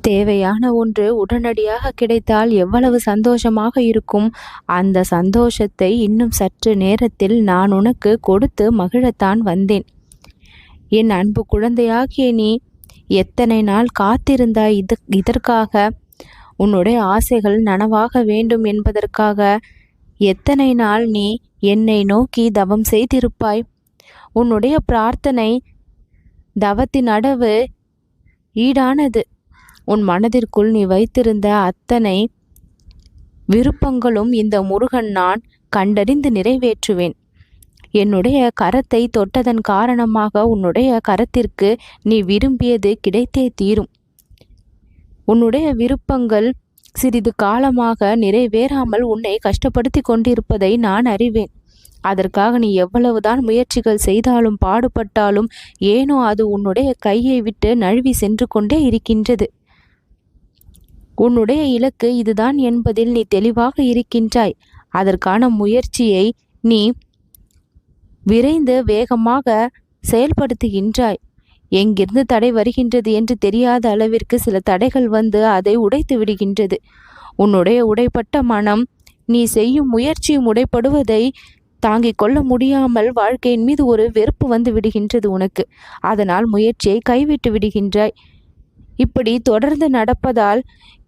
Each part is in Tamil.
தேவையான ஒன்று உடனடியாக கிடைத்தால் எவ்வளவு சந்தோஷமாக இருக்கும்? அந்த சந்தோஷத்தை இன்னும் சற்று நேரத்தில் நான் உனக்கு கொடுத்து மகிழத்தான் வந்தேன். என் அன்பு குழந்தையாகிய நீ எத்தனை நாள் காத்திருந்தாய் இது இதற்காக? உன்னுடைய ஆசைகள் நனவாக வேண்டும் என்பதற்காக. எத்தனை நாள் நீ என்னை நோக்கி தவம் செய்திருப்பாய்? உன்னுடைய பிரார்த்தனை தவத்தின் அடவு ஈடானது. உன் மனதிற்குள் நீ வைத்திருந்த அத்தனை விருப்பங்களும் இந்த முருகன் நான் கண்டறிந்து நிறைவேற்றுவேன். என்னுடைய கரத்தை தொட்டதன் காரணமாக உன்னுடைய கரத்திற்கு நீ விரும்பியது கிடைத்தே தீரும். உன்னுடைய விருப்பங்கள் சிறிது காலமாக நிறைவேறாமல் உன்னை கஷ்டப்படுத்தி கொண்டிருப்பதை நான் அறிவேன். அதற்காக நீ எவ்வளவுதான் முயற்சிகள் செய்தாலும் பாடுபட்டாலும் ஏனோ அது உன்னுடைய கையை விட்டு நழுவி சென்று கொண்டே இருக்கின்றது. உன்னுடைய இலக்கு இதுதான் என்பதில் நீ தெளிவாக இருக்கின்றாய். அதற்கான முயற்சியை நீ விரைந்து வேகமாக செயல்படுத்துகின்றாய். எங்கிருந்து தடை வருகின்றது என்று தெரியாத அளவிற்கு சில தடைகள் வந்து அதை உடைத்து விடுகின்றது. உன்னுடைய உடைப்பட்ட மனம் நீ செய்யும் முயற்சியும் உடைப்படுவதை தாங்கிக் கொள்ள முடியாமல் வாழ்க்கையின் மீது ஒரு வெறுப்பு வந்து விடுகின்றது உனக்கு. அதனால் முயற்சியை கைவிட்டு விடுகின்றாய். இப்படி தொடர்ந்து நடப்பதால்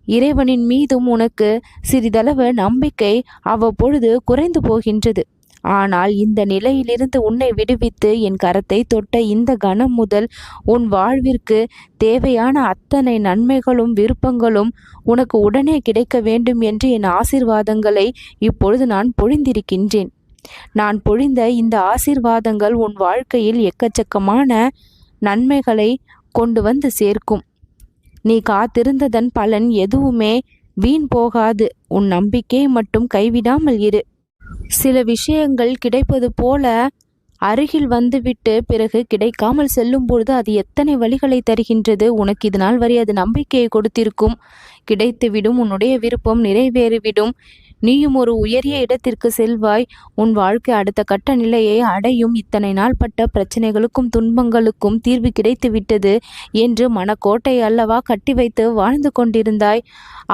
இறைவனின் மீதும் உனக்கு சிறிதளவு நம்பிக்கை அவ்வப்பொழுது குறைந்து போகின்றது. ஆனால் இந்த நிலையிலிருந்து உன்னை விடுவித்து என் கரத்தை தொட்ட இந்த கணம் முதல் உன் வாழ்விற்கு தேவையான அத்தனை நன்மைகளும் விருப்பங்களும் உனக்கு உடனே கிடைக்க வேண்டும் என்று என் ஆசிர்வாதங்களை இப்பொழுது நான் பொழிந்திருக்கின்றேன். நான் பொழிந்த இந்த ஆசிர்வாதங்கள் உன் வாழ்க்கையில் எக்கச்சக்கமான நன்மைகளை கொண்டு வந்து சேர்க்கும். நீ காத்திருந்ததன் பலன் எதுவுமே வீண் போகாது. உன் நம்பிக்கை மட்டும் கைவிடாமல் இரு. சில விஷயங்கள் கிடைப்பது போல அருகில் வந்துவிட்டு பிறகு கிடைக்காமல் செல்லும் பொழுது அது எத்தனை வழிகளை தருகின்றது? உனக்கு இதனால் வரை அது நம்பிக்கையை கொடுத்திருக்கும். கிடைத்துவிடும். உன்னுடைய விருப்பம் நிறைவேறிவிடும். நீயும் ஒரு உயரிய இடத்திற்கு செல்வாய். உன் வாழ்க்கை அடுத்த கட்ட நிலையை அடையும். இத்தனை நாள் பட்ட பிரச்சனைகளுக்கும் துன்பங்களுக்கும் தீர்வு கிடைத்து விட்டது என்று மனக்கோட்டை அல்லவா கட்டி வைத்து வாழ்ந்து கொண்டிருந்தாய்.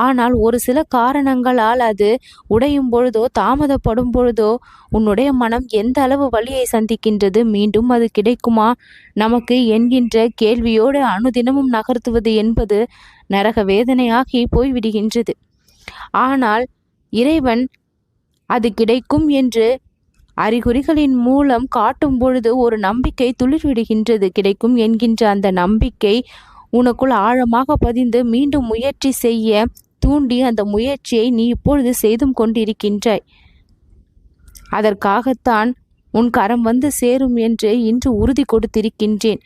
ஆனால் ஒரு சில காரணங்களால் அது உடையும் பொழுதோ தாமதப்படும் பொழுதோ உன்னுடைய மனம் எந்த அளவு வழியை சந்திக்கின்றது? மீண்டும் அது கிடைக்குமா? நமக்கு என்கின்ற கேள்வியோடு அனுதினமும் நகர்த்துவது என்பது நரக வேதனையாகி போய்விடுகின்றது. ஆனால் இறைவன் அது கிடைக்கும் என்று அறிகுறிகளின் மூலம் காட்டும் பொழுது ஒரு நம்பிக்கை துளிர்விடுகின்றது. கிடைக்கும் என்கின்ற அந்த நம்பிக்கை உனக்குள் ஆழமாக பதிந்து மீண்டும் முயற்சி செய்ய தூண்டி அந்த முயற்சியை நீ இப்பொழுது செய்தும் கொண்டிருக்கின்றாய். அதற்காகத்தான் உன் கரம் வந்து சேரும் என்று இன்று உறுதி கொடுத்திருக்கின்றேன்.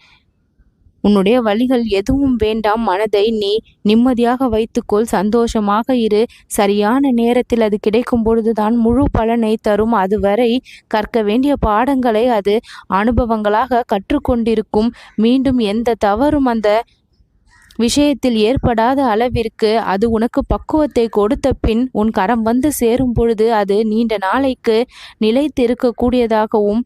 உன்னுடைய வழிகள் எதுவும் வேண்டாம். மனதை நீ நிம்மதியாக வைத்துக்கொள். சந்தோஷமாக இரு. சரியான நேரத்தில் அது கிடைக்கும் பொழுதுதான் முழு பலனை தரும். அதுவரை கற்க வேண்டிய பாடங்களை அது அனுபவங்களாக கற்றுக்கொண்டிருக்கும். மீண்டும் எந்த தவறும் அந்த விஷயத்தில் ஏற்படாத அளவிற்கு அது உனக்கு பக்குவத்தை கொடுத்த பின் உன் கரம் வந்து சேரும் பொழுது அது நீண்ட நாளைக்கு நிலைத்திருக்கக்கூடியதாகவும்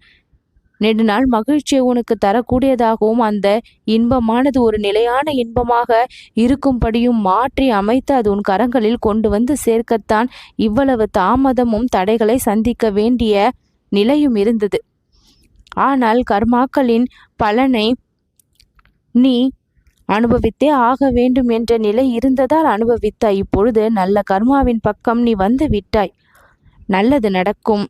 நெடுநாள் மகிழ்ச்சியை உனக்கு தரக்கூடியதாகவும் அந்த இன்பமானது ஒரு நிலையான இன்பமாக இருக்கும்படியும் மாற்றி அமைத்து அது உன் கரங்களில் கொண்டு வந்து சேர்க்கத்தான் இவ்வளவு தாமதமும் தடைகளை சந்திக்க வேண்டிய நிலையும் இருந்தது. ஆனால் கர்மாக்களின் பலனை நீ அனுபவித்தே ஆக வேண்டும் என்ற நிலை இருந்ததால் அனுபவித்தாய். இப்பொழுது நல்ல கர்மாவின் பக்கம் நீ வந்து விட்டாய். நல்லது நடக்கும்.